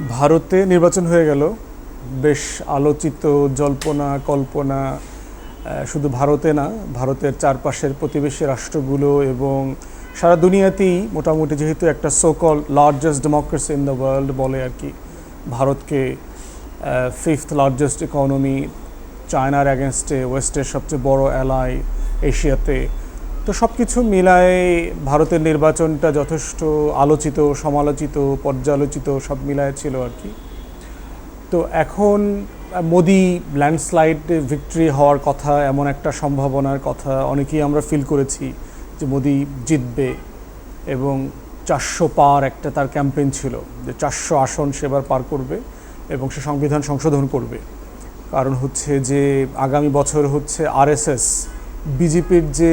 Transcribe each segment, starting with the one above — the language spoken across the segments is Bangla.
ভারতে নির্বাচন হয়ে গেল। বেশ আলোচিত জল্পনা, কল্পনা শুধু ভারতে না, ভারতের চারপাশের প্রতিবেশী রাষ্ট্রগুলো এবং সারা দুনিয়াতেই মোটামুটি যেহেতু একটা so called largest democracy in the world বলে আর কি, ভারতকে ফিফথ লার্জেস্ট ইকোনমি চায়নার অ্যাগেনস্টে ওয়েস্টের সবচেয়ে বড় অ্যালাই এশিয়াতে তো সব কিছু মিলায় ভারতের নির্বাচনটা যথেষ্ট আলোচিত, সমালোচিত, পর্যালোচিত, সব মিলায় ছিল আর কি। তো এখন মোদি ল্যান্ডস্লাইড ভিক্টরি হওয়ার কথা, এমন একটা সম্ভাবনার কথা অনেকেই আমরা ফিল করেছি যে মোদি জিতবে এবং চারশো পার একটা তার ক্যাম্পেইন ছিল যে চারশো আসন সেবার পার করবে এবং সে সংবিধান সংশোধন করবে। কারণ হচ্ছে যে আগামী বছর হচ্ছে আরএসএস বিজেপির যে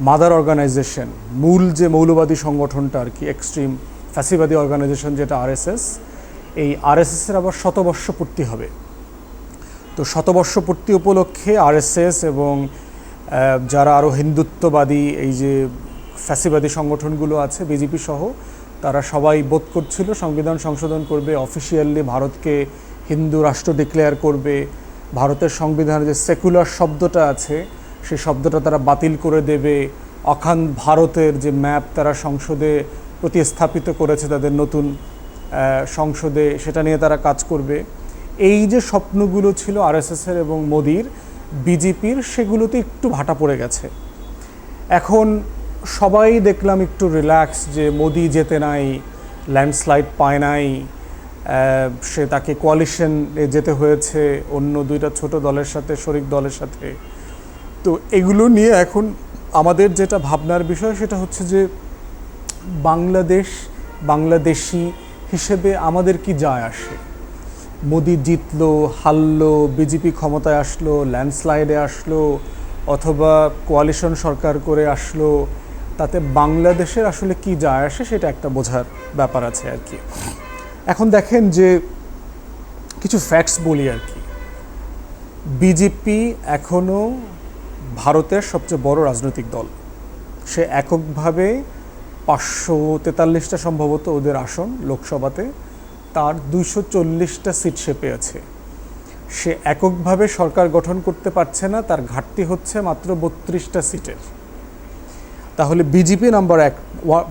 মাদার অর্গানাইজেশন, মূল যে মৌলবাদী সংগঠনটা আর কি, এক্সট্রিম ফ্যাসিবাদী অর্গানাইজেশন যেটা আরএসএস, এই আরএসএসের আবার শতবর্ষ পূর্তি হবে। তো শতবর্ষ পূর্তি উপলক্ষে আরএসএস এবং যারা আরও হিন্দুত্ববাদী, এই যে ফ্যাসিবাদী সংগঠনগুলো আছে, বিজেপি সহ, তারা সবাই বোধ করছিল সংবিধান সংশোধন করবে, অফিসিয়ালি ভারতকে হিন্দু রাষ্ট্র ডিক্লেয়ার করবে, ভারতের সংবিধানে যে সেকুলার শব্দটা আছে সেই শব্দটা তারা বাতিল করে দেবে। অখান ভারতের যে ম্যাপ তারা সংসদে প্রতিস্থাপিত করেছে তাদের নতুন সংসদে, সেটা নিয়ে তারা কাজ করবে। এই যে স্বপ্নগুলো ছিল আরএসএসের এবং মোদির, বিজেপির, সেগুলোতে একটু ভাটা পড়ে গেছে। এখন সবাই দেখলাম একটু রিল্যাক্স যে মোদি যেতে নাই ল্যান্ডস্লাইড পায় নাই সে তাকে কোয়ালিশন যেতে হয়েছে, অন্য দুইটা ছোট দলের সাথে, শরিক দলের সাথে। তো এগুলো নিয়ে এখন আমাদের যেটা ভাবনার বিষয় সেটা হচ্ছে যে বাংলাদেশ, বাংলাদেশি হিসেবে আমাদের কি যায় আসে? মোদি জিতলো, হারলো, বিজেপি ক্ষমতায় আসলো, ল্যান্ডস্লাইডে আসলো, অথবা কোয়ালিশন সরকার করে আসলো, তাতে বাংলাদেশের আসলে কি যায় আসে সেটা একটা বোঝার ব্যাপার আছে আর কি। এখন দেখেন যে কিছু ফ্যাক্টস বলি আর কি। বিজেপি এখনও ভারতের সবচেয়ে বড় রাজনৈতিক দল। সে এককভাবে পাঁচশো তেতাল্লিশটা সম্ভবত ওদের আসন লোকসভাতে, তার দুইশো চল্লিশটা সিট সে পেয়েছে। সে এককভাবে সরকার গঠন করতে পারছে না, তার ঘাটতি হচ্ছে মাত্র বত্রিশটা সিটের। তাহলে বিজেপি নাম্বার এক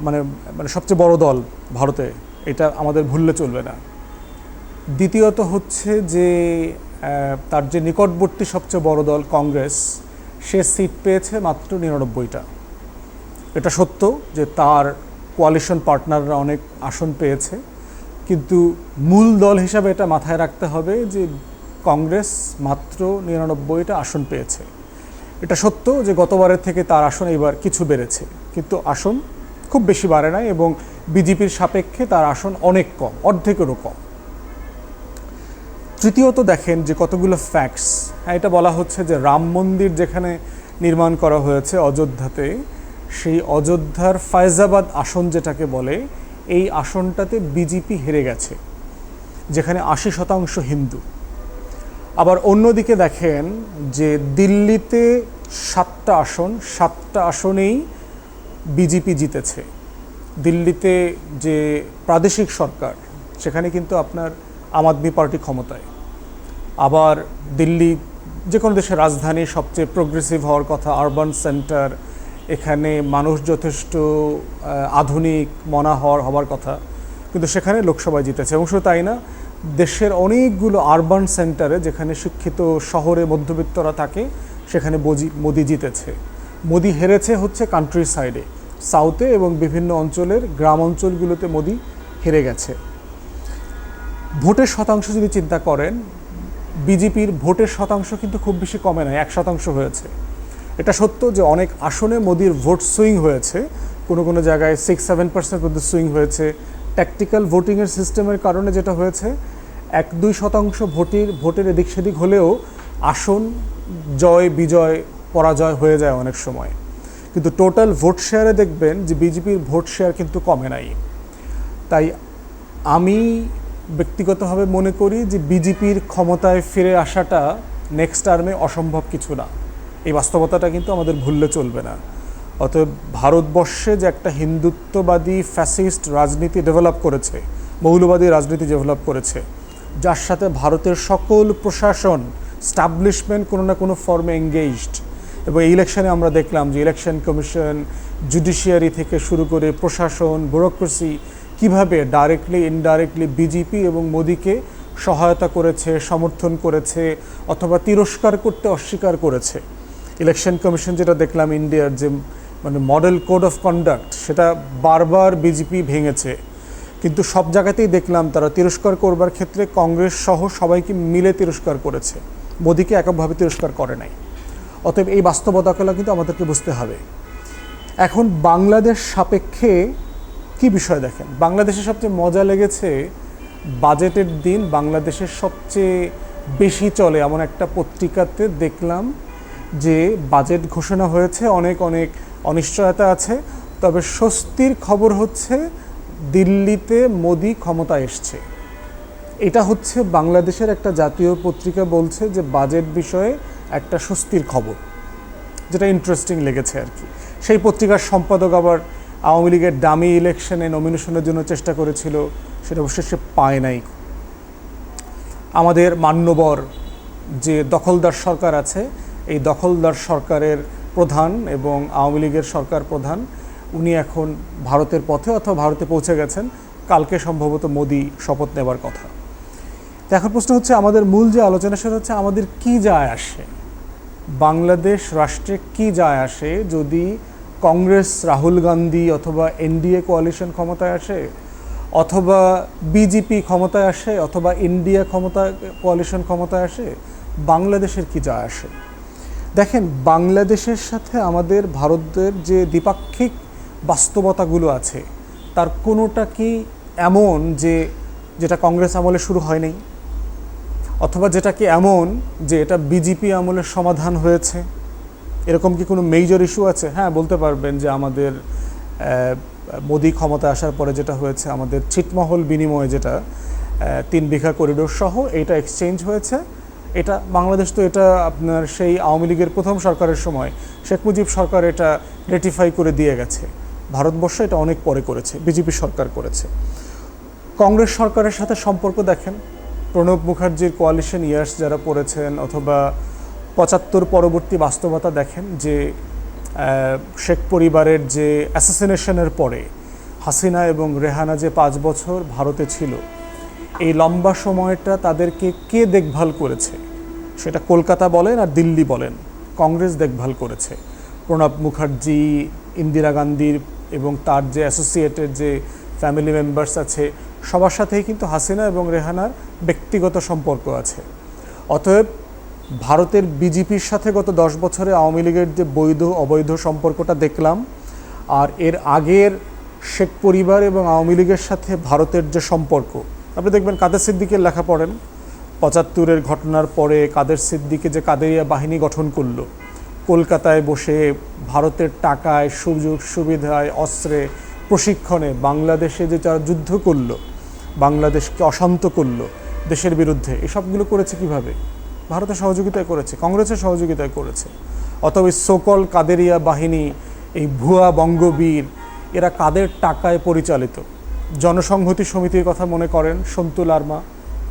মানে মানে সবচেয়ে বড় দল ভারতে, এটা আমাদের ভুললে চলবে না। দ্বিতীয়ত হচ্ছে যে তার যে নিকটবর্তী সবচেয়ে বড় দল কংগ্রেস সে সিট পেয়েছে মাত্র নিরানব্বইটা। এটা সত্য যে তার কোয়ালিশন পার্টনাররা অনেক আসন পেয়েছে, কিন্তু মূল দল হিসাবে এটা মাথায় রাখতে হবে যে কংগ্রেস মাত্র নিরানব্বইটা আসন পেয়েছে। এটা সত্য যে গতবারের থেকে তার আসন এবার কিছু বেড়েছে, কিন্তু আসন খুব বেশি বাড়ে নাই এবং বিজেপির সাপেক্ষে তার আসন অনেক কম, অর্ধেকেরও কম। তৃতীয়ত দেখেন যে কতগুলো ফ্যাক্টস হ্যাঁ এটা বলা হচ্ছে যে রাম মন্দির যেখানে নির্মাণ করা হয়েছে অযোধ্যাতে, সেই অযোধ্যার ফায়জাবাদ আসন যেটাকে বলে, এই আসনটাতে বিজেপি হেরে গেছে, যেখানে আশি শতাংশ হিন্দু। আবার অন্যদিকে দেখেন যে দিল্লিতে সাতটা আসন, সাতটা আসনেই বিজেপি জিতেছে। দিল্লিতে যে প্রাদেশিক সরকার, সেখানে কিন্তু আপনার আম আদমি পার্টি ক্ষমতায়। আবার দিল্লি যে কোনো দেশের রাজধানী সবচেয়ে প্রোগ্রেসিভ হওয়ার কথা আরবান সেন্টার এখানে মানুষ যথেষ্ট আধুনিক মনা হওয়ার হওয়ার কথা, কিন্তু সেখানে লোকসভায় জিতেছে। এবং শুধু তাই না, দেশের অনেকগুলো আরবান সেন্টারে যেখানে শিক্ষিত শহরে মধ্যবিত্তরা থাকে, সেখানে মোদি জিতেছে। মোদি হেরেছে হচ্ছে কান্ট্রি সাইডে সাউথে এবং বিভিন্ন অঞ্চলের গ্রাম অঞ্চলগুলোতে মোদি হেরে গেছে। ভোটের শতাংশ যদি চিন্তা করেন বিজেপির ভোটের শতাংশ কিন্তু খুব বেশি কমে নাই, এক শতাংশ হয়েছে। এটা সত্য যে অনেক আসনে মোদির ভোট সুইং হয়েছে। কোনো কোনো জায়গায় সিক্স সেভেন পার্সেন্ট পর্যন্ত সুইং হয়েছে। ট্যাকটিক্যাল ভোটিংয়ের সিস্টেমের কারণে যেটা হয়েছে, এক, দুই শতাংশ ভোটের ভোটের এদিক সেদিক হলেও আসন জয়, বিজয়, পরাজয় হয়ে যায় অনেক সময়। কিন্তু টোটাল ভোট শেয়ারে দেখবেন যে বিজেপির ভোট শেয়ার কিন্তু কমে নাই। তাই আমি ব্যক্তিগতভাবে মনে করি যে বিজেপির ক্ষমতায় ফিরে আসাটা নেক্সট টার্মে অসম্ভব কিছু না। এই বাস্তবতাটা কিন্তু আমাদের ভুললে চলবে না। অতএব ভারতবর্ষে যে একটা হিন্দুত্ববাদী ফ্যাসিস্ট রাজনীতি ডেভেলপ করেছে মৌলবাদী রাজনীতি ডেভেলপ করেছে, যার সাথে ভারতের সকল প্রশাসন স্টাবলিশমেন্ট কোনো না কোনো ফর্মে এঙ্গেজড এবং ইলেকশনে আমরা দেখলাম যে ইলেকশন কমিশন জুডিশিয়ারি থেকে শুরু করে প্রশাসন ব্যুরোক্রেসি কীভাবে ডাইরেক্টলি ইনডাইরেক্টলি বিজেপি এবং মোদিকে সহায়তা করেছে, সমর্থন করেছে, অথবা তিরস্কার করতে অস্বীকার করেছে? ইলেকশন কমিশন যেটা দেখলাম ইন্ডিয়ার যে মানে মডেল কোড অফ কন্ডাক্ট সেটা বারবার বিজেপি ভেঙেছে। কিন্তু সব জায়গাতেই দেখলাম তারা তিরস্কার করবার ক্ষেত্রে কংগ্রেস সহ সবাইকে মিলে তিরস্কার করেছে। মোদিকে এককভাবে তিরস্কার করে নাই। অতএব এই বাস্তবতাগুলো কিন্তু আমাদেরকে বুঝতে হবে। এখন বাংলাদেশ সাপেক্ষে কি বিষয় দেখেন? বাংলাদেশের সবচেয়ে মজা লেগেছে বাজেটের দিন বাংলাদেশের সবচেয়ে বেশি চলে এমন একটা পত্রিকাতে দেখলাম যে বাজেট ঘোষণা হয়েছে, অনেক অনেক অনিশ্চয়তা আছে। তবে স্বস্তির খবর হচ্ছে দিল্লিতে মোদি ক্ষমতা এসছে। এটা হচ্ছে বাংলাদেশের একটা জাতীয় পত্রিকা বলছে যে বাজেট বিষয়ে একটা স্বস্তির খবর, যেটা ইন্টারেস্টিং লেগেছে আর কি। সেই পত্রিকার সম্পাদক আবার আওয়ামী লীগের দামি ইলেকশনে নমিনেশনের জন্য চেষ্টা করেছিল, সেটা অবশ্যই সে পায় নাই। আমাদের মান্যবর যে দখলদার সরকার আছে, এই দখলদার সরকারের প্রধান এবং আওয়ামী লীগের সরকার প্রধান, উনি এখন ভারতের পথে অথবা ভারতে পৌঁছে গেছেন। কালকে সম্ভবত মোদি শপথ নেবার কথা। তো এখন প্রশ্ন হচ্ছে, আমাদের মূল যে আলোচনা, সেটা হচ্ছে আমাদের কি যায় আসে? বাংলাদেশ রাষ্ট্রে কি যায় আসে যদি কংগ্রেস, রাহুল গান্ধী অথবা এনডিএ কোয়ালিশন ক্ষমতায় আসে অথবা বিজেপি ক্ষমতায় আসে অথবা ইন্ডিয়া ক্ষমতা কোয়ালিশন ক্ষমতায় আসে, বাংলাদেশের কি যা আসে? দেখেন, বাংলাদেশের সাথে আমাদের ভারতের যে দ্বিপাক্ষিক বাস্তবতাগুলো আছে, তার কোনোটা কি এমন যে যেটা কংগ্রেস আমলে শুরু হয় নাই অথবা যেটা কি এমন যে এটা বিজেপি আমলের সমাধান হয়েছে? এরকম কি কোনো মেজর ইস্যু আছে? হ্যাঁ বলতে পারবেন যে আমাদের মোদি ক্ষমতা আসার পরে যেটা হয়েছে, আমাদের ছিটমহল বিনিময়ে যেটা তিন বিঘা করিডোর সহ এটা এক্সচেঞ্জ হয়েছে। এটা বাংলাদেশ তো এটা আপনার সেই আওয়ামী লীগের প্রথম সরকারের সময়। শেখ মুজিব সরকার এটা রেটিফাই করে দিয়ে গেছে। ভারতবর্ষ এটা অনেক পরে করেছে, বিজেপি সরকার করেছে। কংগ্রেস সরকারের সাথে সম্পর্ক দেখেন। প্রণব মুখার্জির কোয়ালিশন ইয়ার্স যারা পড়েছেন অথবা পঁচাত্তর পরবর্তী বাস্তবতা দেখেন যে শেখ পরিবারের যে অ্যাসাসিনেশনের পরে হাসিনা এবং রেহানা যে পাঁচ বছর ভারতে ছিল, এই লম্বা সময়টা তাদেরকে কে দেখভাল করেছে? সেটা কলকাতা বলেন আর দিল্লি বলেন, কংগ্রেস দেখভাল করেছে। প্রণব মুখার্জি, ইন্দিরা গান্ধীর এবং তার যে অ্যাসোসিয়েটেড যে ফ্যামিলি মেম্বার্স আছে, সবার সাথেই কিন্তু হাসিনা এবং রেহানার ব্যক্তিগত সম্পর্ক আছে। অতএব ভারতের বিজেপির সাথে গত দশ বছরে আওয়ামী লীগের যে বৈধ অবৈধ সম্পর্কটা দেখলাম, আর এর আগের শেখ পরিবার এবং আওয়ামী লীগের সাথে ভারতের যে সম্পর্ক। আপনি দেখবেন কাদের সিদ্দিকের লেখা পড়েন, পঁচাত্তরের ঘটনার পরে কাদের সিদ্দিকে যে কাদেরিয়া বাহিনী গঠন করল। কলকাতায় বসে ভারতের টাকায়, সুযোগ সুবিধায়, অস্ত্রে, প্রশিক্ষণে বাংলাদেশে যে যারা যুদ্ধ করল, বাংলাদেশকে অশান্ত করল, দেশের বিরুদ্ধে, এসবগুলো করেছে কীভাবে? ভারতের সহযোগিতায় করেছে, কংগ্রেসের সহযোগিতায় করেছে। এই সকল কাদেরিয়া বাহিনী, এই ভুয়া বঙ্গবীর, এরা কাদের টাকায় পরিচালিত? জনসংহতি সমিতির কথা মনে করেন সন্তু লার্মা।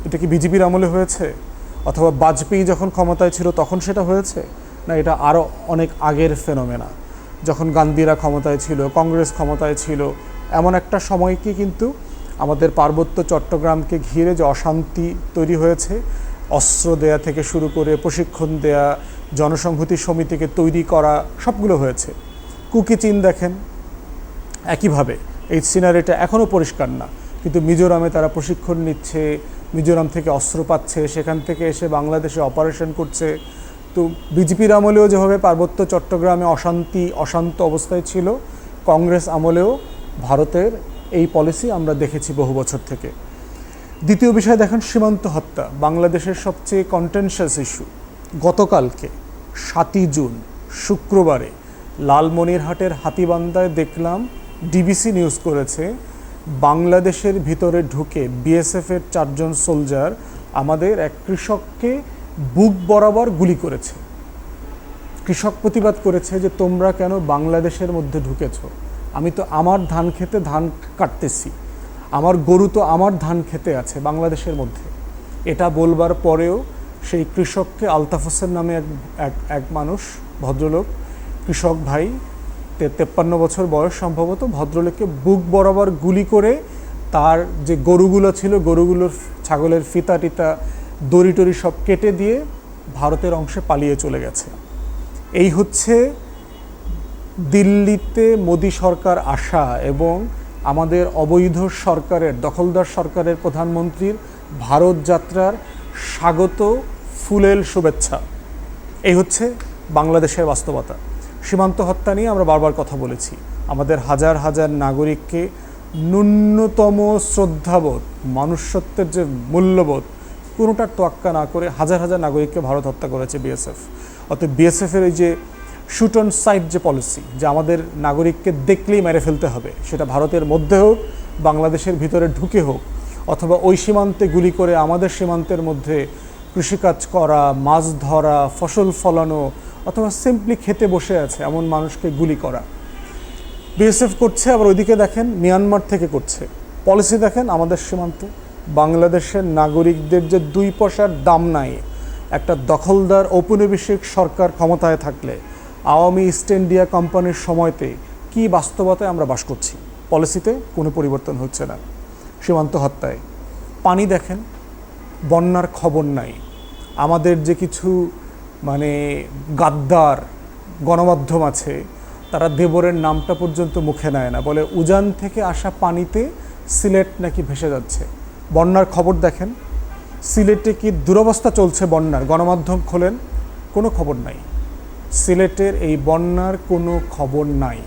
এটা কি বিজেপির আমলে হয়েছে? অথবা বাজপেয়ী যখন ক্ষমতায় ছিল তখন সেটা হয়েছে? না, এটা আরও অনেক আগের ফেনোমেনা। যখন গান্ধীরা ক্ষমতায় ছিল, কংগ্রেস ক্ষমতায় ছিল, এমন একটা সময়কে কিন্তু আমাদের পার্বত্য চট্টগ্রামকে ঘিরে যে অশান্তি তৈরি হয়েছে অস্ত্র দেয়া থেকে শুরু করে প্রশিক্ষণ দেয়া, জনসংহতি সমিতিকে তৈরি করা, সবগুলো হয়েছে। কুকি চীন দেখেন, একইভাবে এই সিনারিটা এখনও পরিষ্কার না। কিন্তু মিজোরামে তারা প্রশিক্ষণ নিচ্ছে, মিজোরাম থেকে অস্ত্র পাচ্ছে, সেখান থেকে এসে বাংলাদেশে অপারেশন করছে। তো বিজেপির আমলেও যেভাবে পার্বত্য চট্টগ্রামে অশান্তি, অশান্ত অবস্থায় ছিল, কংগ্রেস আমলেও ভারতের এই পলিসি আমরা দেখেছি বহু বছর থেকে। দ্বিতীয় বিষয় দেখেন, সীমান্ত হত্যা, বাংলাদেশের সবচেয়ে কন্টেনশাস ইস্যু গতকালকে সাতই জুন, শুক্রবারে লালমনিরহাটের হাতিবান্দায় দেখলাম, ডিবিসি নিউজ করেছে, বাংলাদেশের ভিতরে ঢুকে বিএসএফের চারজন সোলজার আমাদের এক কৃষককে বুক বরাবর গুলি করেছে। কৃষক প্রতিবাদ করেছে যে, তোমরা কেন বাংলাদেশের মধ্যে ঢুকেছ? আমি তো আমার ধান খেতে ধান কাটতেছি। আমার গরু তো আমার ধান খেতে আছে বাংলাদেশের মধ্যে। এটা বলবার পরেও সেই কৃষককে আলতাফ হোসেন নামে এক এক এক মানুষ, ভদ্রলোক, কৃষক ভাই তেপ্পান্ন বছর বয়স সম্ভবত, ভদ্রলোককে বুক বরাবর গুলি করে তার যে গরুগুলো ছিল, গরুগুলোর ছাগলের ফিতা টিতা, দড়ি টড়ি সব কেটে দিয়ে ভারতের অংশে পালিয়ে চলে গেছে। এই হচ্ছে দিল্লিতে মোদী সরকার আসা এবং আমাদের অবৈধ সরকারের, দখলদার সরকারের প্রধানমন্ত্রীর ভারত যাত্রার স্বাগত ফুলেল শুভেচ্ছা। এই হচ্ছে বাংলাদেশের বাস্তবতা। সীমান্ত হত্যা নিয়ে আমরা বারবার কথা বলেছি। আমাদের হাজার হাজার নাগরিককে ন্যূনতম শ্রদ্ধাবোধ, মনুষ্যত্বের যে মূল্যবোধ, কোনোটার তোয়াক্কা না করে হাজার হাজার নাগরিককে ভারত হত্যা করেছে বিএসএফ। অতএব বিএসএফের এই যে শুট অন সাইট যে পলিসি যে আমাদের নাগরিককে দেখলেই মেরে ফেলতে হবে, সেটা ভারতের মধ্যে হোক, বাংলাদেশের ভিতরে ঢুকে হোক, অথবা ওই সীমান্তে গুলি করে আমাদের সীমান্তের মধ্যে কৃষিকাজ করা, মাছ ধরা, ফসল ফলানো, অথবা সিম্পলি খেতে বসে আছে এমন মানুষকে গুলি করা। বিএসএফ করছে, আবার ওইদিকে দেখেন মিয়ানমার থেকে করছে। পলিসি দেখেন, আমাদের সীমান্তে, বাংলাদেশের নাগরিকদের যে দুই পয়সার দাম নাই, একটা দখলদার ঔপনিবেশিক সরকার ক্ষমতায় থাকলে আওয়ামী ইস্ট ইন্ডিয়া কোম্পানির সময়তে কি বাস্তবতায় আমরা বাস করছি? পলিসিতে কোনো পরিবর্তন হচ্ছে না। সীমান্ত হত্যায়। পানি দেখেন, বন্যার খবর নাই। আমাদের যে কিছু মানে গাদ্দার, গণমাধ্যম আছে, তারা দেবরের নামটা পর্যন্ত মুখে নেয় না। বলে উজান থেকে আসা পানিতে সিলেট নাকি ভেসে যাচ্ছে? বন্যার খবর দেখেন, সিলেটে কি দুরবস্থা চলছে বন্যার? গণমাধ্যম খোলেন, কোনো খবর নাই। সিলেটের এই বন্যার কোনো খবর নাই।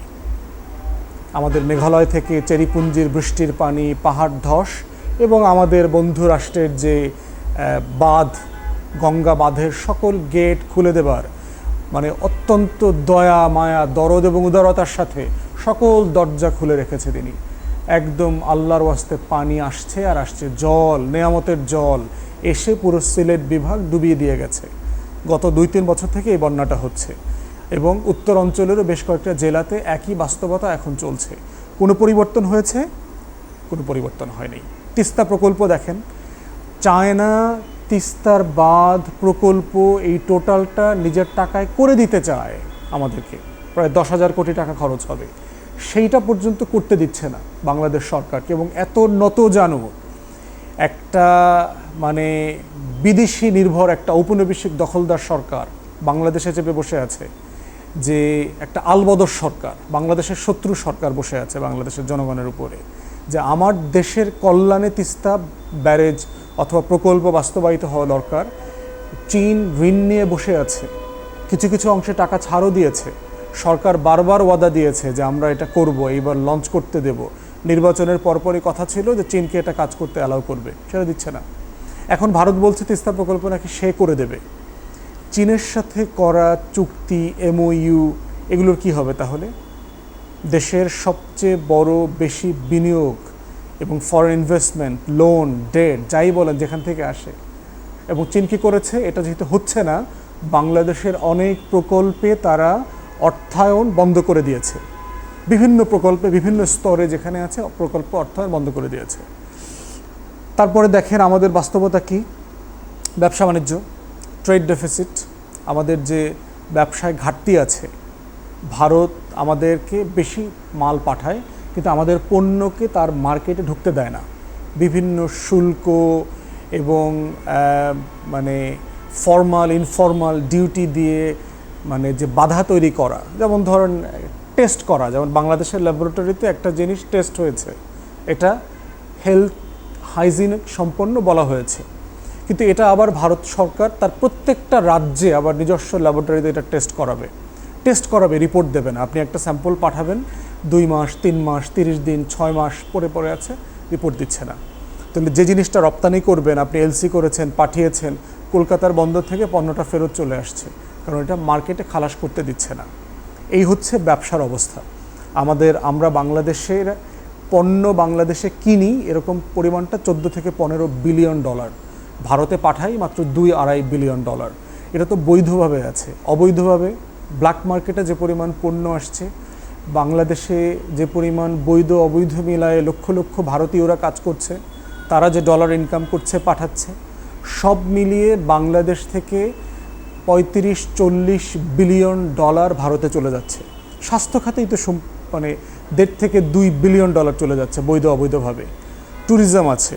আমাদের মেঘালয় থেকে চেরিপুঞ্জির বৃষ্টির পানি, পাহাড় ধস এবং আমাদের বন্ধু রাষ্ট্রের যে বাঁধ, গঙ্গা বাঁধের সকল গেট খুলে দেবার মানে অত্যন্ত দয়া, মায়া, দরদ এবং উদারতার সাথে সকল দরজা খুলে রেখেছে তিনি। একদম আল্লাহর ওয়াস্তে পানি আসছে আর আসছে জল, নেয়ামতের জল, এসে পুরো সিলেট বিভাগ ডুবিয়ে দিয়ে গেছে। গত দুই তিন বছর থেকে এই বন্যাটা হচ্ছে এবং উত্তর অঞ্চলেরও বেশ কয়েকটা জেলাতে একই বাস্তবতা এখন চলছে। কোনো পরিবর্তন হয়েছে? কোনো পরিবর্তন হয়নি। তিস্তা প্রকল্প দেখেন। চায়না, তিস্তার বাঁধ প্রকল্প এই টোটালটা নিজের টাকায় করে দিতে চায় আমাদেরকে। প্রায় দশ হাজার কোটি টাকা খরচ হবে। সেইটা পর্যন্ত করতে দিচ্ছে না বাংলাদেশ সরকারকে এবং এত নত জানো একটা মানে বিদেশি নির্ভর একটা ঔপনিবেশিক দখলদার সরকার বাংলাদেশে চেপে বসে আছে, যে একটা আলবদর সরকার, বাংলাদেশের শত্রু সরকার বসে আছে বাংলাদেশের জনগণের উপরে, যে আমার দেশের কল্যাণে তিস্তা ব্যারেজ অথবা প্রকল্প বাস্তবায়িত হওয়া দরকার, চীন ঋণ নিয়ে বসে আছে, কিছু কিছু অংশে টাকা ছাড়ও দিয়েছে, সরকার বারবার ওয়াদা দিয়েছে যে আমরা এটা করব, এইবার লঞ্চ করতে দেব, নির্বাচনের পরপরই কথা ছিল যে চীনকে এটা কাজ করতে অ্যালাউ করবে, সেটা দিচ্ছে না। এখন ভারত বলছে তিস্তা প্রকল্প নাকি সে করে দেবে। চীনের সাথে করা চুক্তি, এমওইউ, এগুলোর কি হবে তাহলে? দেশের সবচেয়ে বড়, বেশি বিনিয়োগ এবং ফরেন ইনভেস্টমেন্ট লোন ডেট যাই বলেন, যেখান থেকে আসে। এবং চীন কি করেছে? এটা যেহেতু হচ্ছে না, বাংলাদেশের অনেক প্রকল্পে তারা অর্থায়ন বন্ধ করে দিয়েছে। বিভিন্ন প্রকল্পে, বিভিন্ন স্তরে যেখানে আছে, প্রকল্প অর্থায়ন বন্ধ করে দিয়েছে। তারপরে দেখেন আমাদের বাস্তবতা কি? ব্যবসা বাণিজ্য ট্রেড ডেফিসিট আমাদের যে ব্যবসায় ঘাটতি আছে, ভারত আমাদেরকে বেশি মাল পাঠায়, কিন্তু আমাদের পণ্যকে তার মার্কেটে ঢুকতে দেয় না। বিভিন্ন শুল্ক এবং মানে ফর্মাল ইনফর্মাল ডিউটি দিয়ে মানে যে বাধা তৈরি করা, যেমন ধরেন টেস্ট করা, যেমন বাংলাদেশের ল্যাবরেটরিতে একটা জিনিস টেস্ট হয়েছে, এটা হেলথ হাইজিন সম্পন্ন বলা হয়েছে। কিন্তু এটা আবার ভারত সরকার তার প্রত্যেকটা রাজ্যে আবার নিজস্ব ল্যাবরেটরিতে এটা টেস্ট করাবে। টেস্ট করাবে রিপোর্ট দেবে না। আপনি একটা স্যাম্পল পাঠাবেন, দুই মাস, তিন মাস, তিরিশ দিন, ছয় মাস পরে পরে আছে রিপোর্ট দিচ্ছে না। তাহলে যে জিনিসটা রপ্তানি করবেন, আপনি এলসি করেছেন, পাঠিয়েছেন, কলকাতার বন্দর থেকে পণ্যটা ফেরত চলে আসছে। কারণ এটা মার্কেটে খালাস করতে দিচ্ছে না। এই হচ্ছে ব্যবসার অবস্থা। আমাদের, আমরা বাংলাদেশের পণ্য বাংলাদেশে কিনি, এরকম পরিমাণটা চোদ্দ থেকে পনেরো বিলিয়ন ডলার। ভারতে পাঠাই মাত্র দুই আড়াই বিলিয়ন ডলার। এটা তো বৈধভাবে আছে। অবৈধভাবে ব্ল্যাক মার্কেটে যে পরিমাণ পণ্য আসছে, বাংলাদেশে যে পরিমাণ বৈধ, অবৈধ মিলায়ে লক্ষ লক্ষ ভারতীয়রা কাজ করছে, তারা যে ডলার ইনকাম করছে, পাঠাচ্ছে, সব মিলিয়ে বাংলাদেশ থেকে পঁয়ত্রিশ, চল্লিশ বিলিয়ন ডলার ভারতে চলে যাচ্ছে। স্বাস্থ্য খাতেই তো মানে দেড় থেকে দুই বিলিয়ন ডলার চলে যাচ্ছে বৈধ অবৈধভাবে। ট্যুরিজম আছে।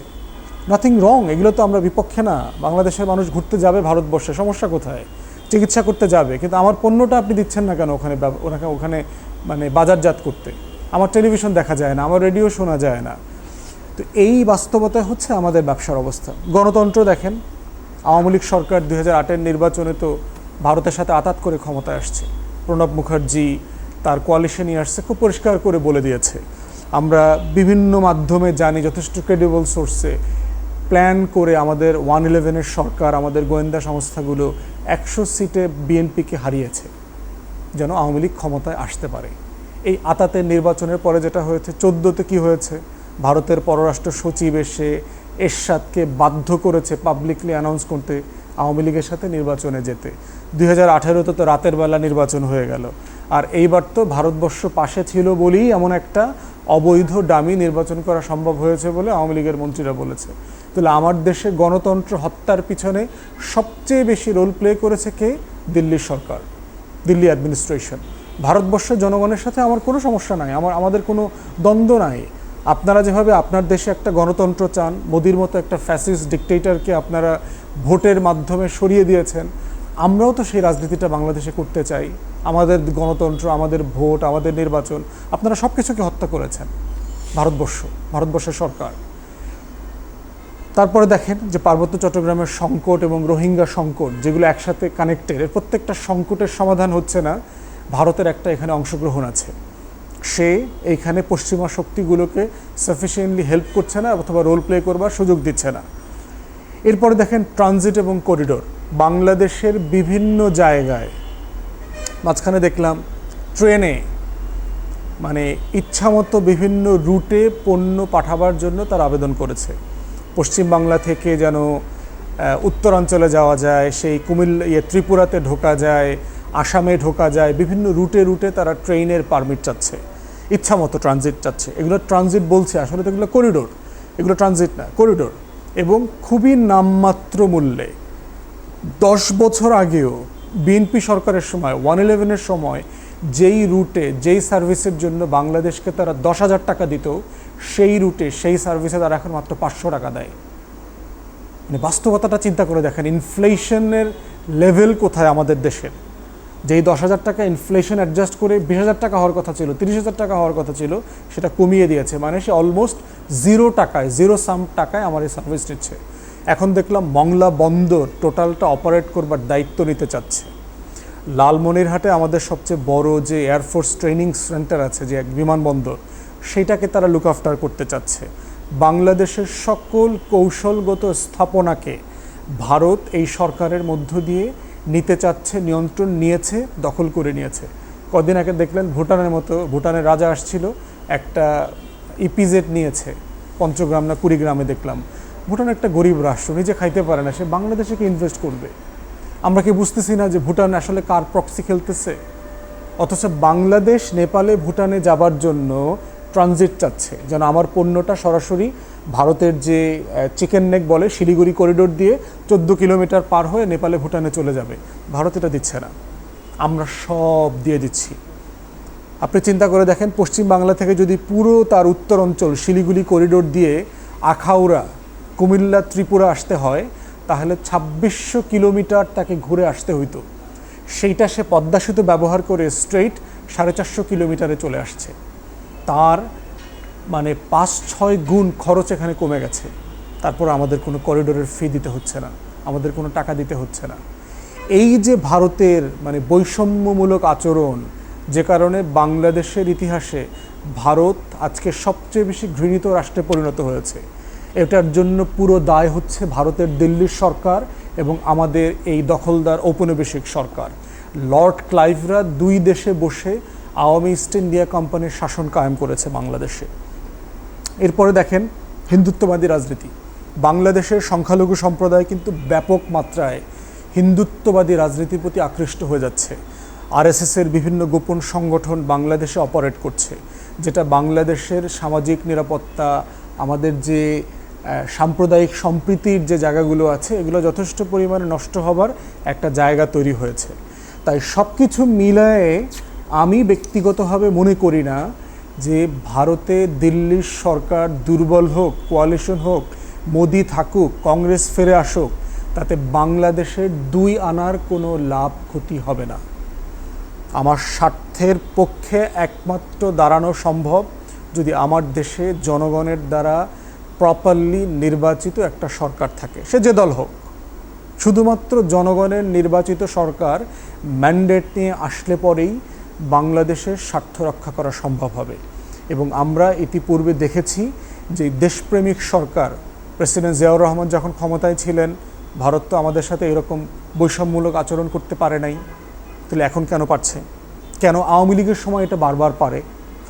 নাথিং রং এগুলো তো আমরা বিপক্ষে না। বাংলাদেশের মানুষ ঘুরতে যাবে ভারতবর্ষে, সমস্যা কোথায়? চিকিৎসা করতে যাবে, কিন্তু আমার পণ্যটা আপনি দিচ্ছেন না কেন ওখানে ওনাকে ওখানে মানে বাজারজাত করতে? আমার টেলিভিশন দেখা যায় না, আমার রেডিও শোনা যায় না। তো এই বাস্তবতা হচ্ছে আমাদের ব্যবসার অবস্থা। গণতন্ত্র দেখেন, আওয়ামী লীগ সরকার দুই হাজার নির্বাচনে তো ভারতের সাথে আতাত করে ক্ষমতায় আসছে। প্রণব মুখার্জি তার কোয়ালিশন আসছে, খুব পরিষ্কার করে বলে দিয়েছে। আমরা বিভিন্ন মাধ্যমে জানি যথেষ্ট ক্রেডিবল সোর্সে প্ল্যান করে আমাদের ওয়ান ইলেভেনের সরকার, আমাদের গোয়েন্দা সংস্থাগুলো একশো সিটে বিএনপিকে হারিয়েছে, যেন আওয়ামী লীগ ক্ষমতায় আসতে পারে। এই আতাতের নির্বাচনের পরে যেটা হয়েছে, চোদ্দোতে কি হয়েছে? ভারতের পররাষ্ট্র সচিব এসে এরশাদকে বাধ্য করেছে পাবলিকলি অ্যানাউন্স করতে আওয়ামী লীগের সাথে নির্বাচনে যেতে। দুই হাজার আঠেরোতে তো রাতের বেলা নির্বাচন হয়ে গেল। আর এইবার তো ভারতবর্ষ পাশে ছিল বলেই এমন একটা অবৈধ ডামি নির্বাচন করা সম্ভব হয়েছে বলে আওয়ামী লীগের মন্ত্রীরা বলেছে। তাহলে আমার দেশে গণতন্ত্র হত্যার পিছনে সবচেয়ে বেশি রোল প্লে করেছে কে? দিল্লির সরকার, দিল্লি অ্যাডমিনিস্ট্রেশন ভারতবর্ষের জনগণের সাথে আমার কোনো সমস্যা নাই, আমার, আমাদের কোনো দ্বন্দ্ব নাই। আপনারা যেভাবে আপনার দেশে একটা গণতন্ত্র চান, মোদির মতো একটা ফ্যাসিস্ট ডিকটেটরকে আপনারা ভোটের মাধ্যমে সরিয়ে দিয়েছেন আমরাও তো সেই রাজনীতিটা বাংলাদেশে করতে চাই। আমাদের গণতন্ত্র, আমাদের ভোট, আমাদের নির্বাচন, আপনারা সব কিছুকে হত্যা করেছেন। ভারতবর্ষ, ভারতবর্ষের সরকার। তারপরে দেখেন যে পার্বত্য চট্টগ্রামের সংকট এবং রোহিঙ্গা সংকট, যেগুলো একসাথে কানেক্টেড এর প্রত্যেকটা সংকটের সমাধান হচ্ছে না। ভারতের একটা এখানে অংশগ্রহণ আছে। সে এইখানে পশ্চিমা শক্তিগুলোকে সাফিসিয়েন্টলি হেল্প করছে না, অথবা রোল প্লে করবার সুযোগ দিচ্ছে না। এরপরে দেখেন ট্রানজিট এবং করিডোর বাংলাদেশের বিভিন্ন জায়গায়, মাঝখানে দেখলাম ট্রেনে মানে ইচ্ছামতো বিভিন্ন রুটে পণ্য পাঠাবার জন্য তার আবেদন করেছে। পশ্চিম বাংলা থেকে যেন উত্তরাঞ্চলে যাওয়া যায়, সেই কুমিল্লা ইয়ে ত্রিপুরাতে ঢোকা যায়, আসামে ঢোকা যায়, বিভিন্ন রুটে রুটে তারা ট্রেনের পারমিট চাচ্ছে, ইচ্ছামতো ট্রানজিট চাচ্ছে। এগুলো ট্রানজিট বলছে, আসলে তো এগুলো করিডোর, এগুলো ট্রানজিট না, করিডোর। এবং খুবই নামমাত্র মূল্যে দশ বছর আগেও বিএনপি সরকারের সময়, ওয়ান ইলেভেনের সময় যেই রুটে, যেই সার্ভিসের জন্য বাংলাদেশকে তারা দশ হাজার টাকা দিত সেই রুটে, সেই সার্ভিসে তারা এখন মাত্র পাঁচশো টাকা দেয়। মানে বাস্তবতাটা চিন্তা করে দেখেন, ইনফ্লেশনের লেভেল কোথায় আমাদের দেশের? যেই দশ হাজার টাকা ইনফ্লেশন অ্যাডজাস্ট করে বিশ হাজার টাকা হওয়ার কথা ছিল, তিরিশ হাজার টাকা হওয়ার কথা ছিল, সেটা কমিয়ে দিয়েছে। মানে সে অলমোস্ট জিরো টাকায়, জিরো সাম টাকায় আমার এই সার্ভিস নিচ্ছে। এখন দেখলাম মংলা বন্দর টোটালটা অপারেট করবার দায়িত্ব নিতে চাচ্ছে। লালমনিরহাটে আমাদের সবচেয়ে বড় যে এয়ারফোর্স ট্রেনিং সেন্টার আছে, যে এক বিমানবন্দর, সেটাকে তারা লুক আফটার করতে চাচ্ছে। বাংলাদেশের সকল কৌশলগত স্থাপনাকে ভারত এই সরকারের মধ্য দিয়ে নিতে চাচ্ছে, নিয়ন্ত্রণ নিয়েছে, দখল করে নিয়েছে। কদিন আগে দেখলেন ভুটানের মতো, ভুটানের রাজা আসছিল, একটা ইপিজেড নিয়েছে, পঞ্চগ্রাম না কুড়িগ্রামে দেখলাম। ভুটান একটা গরিব রাষ্ট্র, নিজে খাইতে পারে না, সে বাংলাদেশে কি ইনভেস্ট করবে? আমরা কি বুঝতেছি না যে ভুটান আসলে কার প্রক্সি খেলতেছে? অথচ বাংলাদেশ, নেপালে, ভুটানে যাবার জন্য ট্রানজিট চাচ্ছে। যেন আমার পণ্যটা সরাসরি ভারতের যে চিকেন নেক বলে, শিলিগুড়ি করিডোর দিয়ে চোদ্দ কিলোমিটার পার হয়ে নেপালে, ভুটানে চলে যাবে। ভারত এটা দিচ্ছে না। আমরা সব দিয়ে দিচ্ছি। আপনি চিন্তা করে দেখেন, পশ্চিম বাংলা থেকে যদি পুরো তার উত্তর অঞ্চল, শিলিগুড়ি করিডোর দিয়ে আখাউড়া কুমিল্লা ত্রিপুরা আসতে হয়, তাহলে ছাব্বিশশো কিলোমিটার তাকে ঘুরে আসতে হইতো। সেইটা সে পদ্মা সেতু ব্যবহার করে স্ট্রেইট সাড়ে চারশো কিলোমিটারে চলে আসছে। তার মানে পাঁচ ছয় গুণ খরচ এখানে কমে গেছে। তারপর আমাদের কোনো করিডোরের ফি দিতে হচ্ছে না, আমাদের কোনো টাকা দিতে হচ্ছে না। এই যে ভারতের মানে বৈষম্যমূলক আচরণ, যে কারণে বাংলাদেশের ইতিহাসে ভারত আজকে সবচেয়ে বেশি ঘৃণিত রাষ্ট্রে পরিণত হয়েছে। এটার জন্য পুরো দায় হচ্ছে ভারতের দিল্লির সরকার এবং আমাদের এই দখলদার ঔপনিবেশিক সরকার। লর্ড ক্লাইভরা দুই দেশে বসে আওয়ামী ইস্ট ইন্ডিয়া কোম্পানির শাসন কায়েম করেছে বাংলাদেশে। এরপরে দেখেন হিন্দুত্ববাদী রাজনীতি। বাংলাদেশের সংখ্যালঘু সম্প্রদায় কিন্তু ব্যাপক মাত্রায় হিন্দুত্ববাদী রাজনীতির প্রতি আকৃষ্ট হয়ে যাচ্ছে। আরএসএসের বিভিন্ন গোপন সংগঠন বাংলাদেশে অপারেট করছে, যেটা বাংলাদেশের সামাজিক নিরাপত্তা, আমাদের যে সাম্প্রদায়িক সম্প্রীতির যে জায়গাগুলো আছে, এগুলো যথেষ্ট পরিমাণে নষ্ট হবার একটা জায়গা তৈরি হয়েছে। তাই সব কিছু মিলায়ে আমি ব্যক্তিগতভাবে মনে করি না যে ভারতে দিল্লির সরকার দুর্বল হোক কোয়ালিশন হোক, মোদি থাকুক, কংগ্রেস ফিরে আসুক, তাতে বাংলাদেশের দুই আনার কোনো লাভ ক্ষতি হবে না। আমার স্বার্থের পক্ষে একমাত্র দাঁড়ানো সম্ভব যদি আমার দেশে জনগণের দ্বারা প্রপারলি নির্বাচিত একটা সরকার থাকে। সে যে দল হোক, শুধুমাত্র জনগণের নির্বাচিত সরকার ম্যান্ডেট নিয়ে আসলে পরেই বাংলাদেশের স্বার্থ রক্ষা করা সম্ভব হবে। এবং আমরা ইতিপূর্বে দেখেছি যে দেশপ্রেমিক সরকার, প্রেসিডেন্ট জিয়াউর রহমান যখন ক্ষমতায় ছিলেন, ভারত তো আমাদের সাথে এরকম বৈষম্যমূলক আচরণ করতে পারে নাই। তাহলে এখন কেন পারছে? কেন আওয়ামী লীগের সময় এটা বারবার পারে?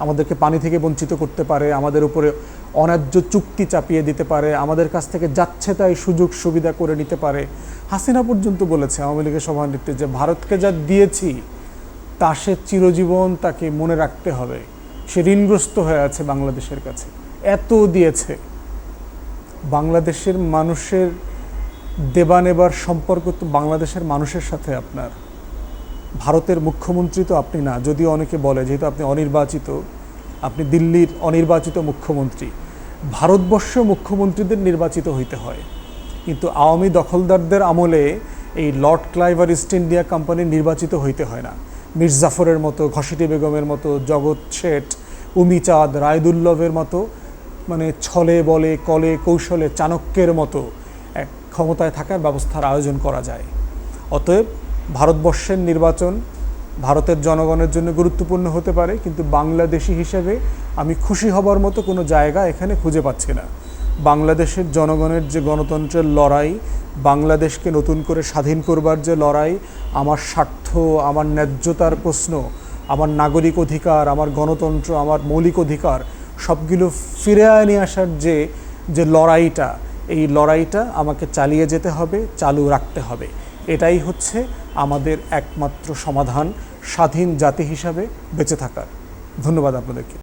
আমাদেরকে পানি থেকে বঞ্চিত করতে পারে, আমাদের উপরে অন্যায্য চুক্তি চাপিয়ে দিতে পারে, আমাদের কাছ থেকে যাচ্ছে তাই সুযোগ সুবিধা করে নিতে পারে। হাসিনা পর্যন্ত বলেছে আওয়ামী লীগের সভানেত্রী যে ভারতকে যা দিয়েছি, তা সে চিরজীবন তাকে মনে রাখতে হবে। সে ঋণগ্রস্ত হয়ে আছে বাংলাদেশের কাছে। এত দিয়েছে। বাংলাদেশের মানুষের দেবা নেবার সম্পর্ক তো বাংলাদেশের মানুষের সাথে আপনার। ভারতের মুখ্যমন্ত্রী তো আপনি না, যদিও অনেকে বলে যেহেতু আপনি অনির্বাচিত। আপনি দিল্লির অনির্বাচিত মুখ্যমন্ত্রী। ভারতবর্ষ মুখ্যমন্ত্রীদের নির্বাচিত হইতে হয়। কিন্তু আওয়ামী দখলদারদের আমলে এই লর্ড ক্লাইভার ইস্ট ইন্ডিয়া কোম্পানি নির্বাচিত হইতে হয় না। মির্জাফরের মতো ঘসিটি বেগমের মতো, জগৎ শেঠ উমিচাঁদ রায়দুল্লভের মতো মানে ছলে বলে, কলে কৌশলে, চাণক্যের মতো এক ক্ষমতায় থাকার ব্যবস্থার আয়োজন করা যায়। অতএব ভারতবর্ষের নির্বাচন ভারতের জনগণের জন্য গুরুত্বপূর্ণ হতে পারে, কিন্তু বাংলাদেশি হিসেবে আমি খুশি হবার মতো কোনো জায়গা এখানে খুঁজে পাচ্ছি না। বাংলাদেশের জনগণের যে গণতন্ত্রের লড়াই, বাংলাদেশকে নতুন করে স্বাধীন করবার যে লড়াই, আমার স্বার্থ, আমার ন্যায্যতার প্রশ্ন, আমার নাগরিক অধিকার, আমার গণতন্ত্র, আমার মৌলিক অধিকার, সবগুলো ফিরে নিয়ে আসার যে যে লড়াইটা, এই লড়াইটা আমাকে চালিয়ে যেতে হবে, চালু রাখতে হবে। এটাই হচ্ছে আমাদের একমাত্র সমাধান। স্বাধীন জাতি হিসাবে বেঁচে থাকার। ধন্যবাদ আপনাদেরকে।